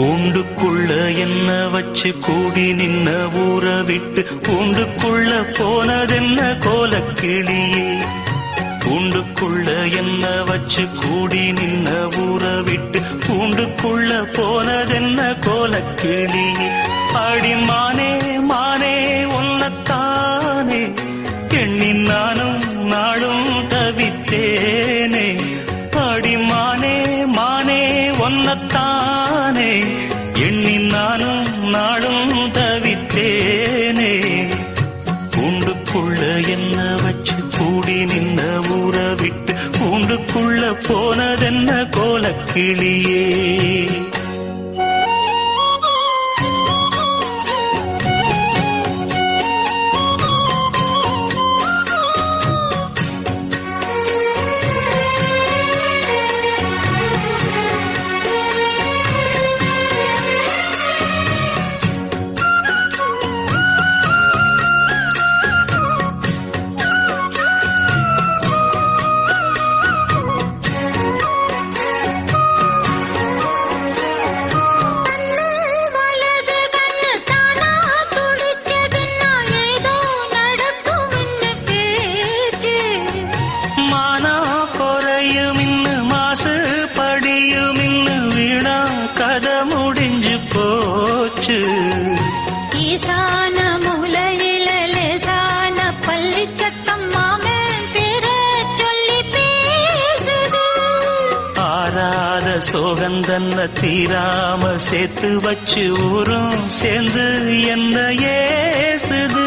கூண்டுக்குள்ள என்ன வச்சு கூடி நின்ன ஊற விட்டு கூண்டுக்குள்ள போனதென்ன கோலக்கிளியே கூண்டுக்குள்ள என்ன வச்சு கூடி நின்ன ஊற விட்டு கூண்டுக்குள்ள போனதென்ன கோலக்கிளியே அடி மானே மானே உன்னத்தானே. எண்ணி நானும் நாளும் தவித்தேனே. நானே எண்ணி நானும் நாளும் தவித்தேனே. கூண்டுக்குள்ள என்ன வச்சு கூடி நின்ன ஊற விட்டு கூண்டுக்குள்ள போனதென்ன கோலக்கிளியே. முடிஞ்சு போச்சு. ஈசான மூலையில லேசான பள்ளி சத்தம் மாமன் பேர சொல்லி பேசுது. ஆறாத சோகந்தன்ன தீராம சேர்த்து வச்சு ஊரும் சேர்ந்து என்ன ஏசுது.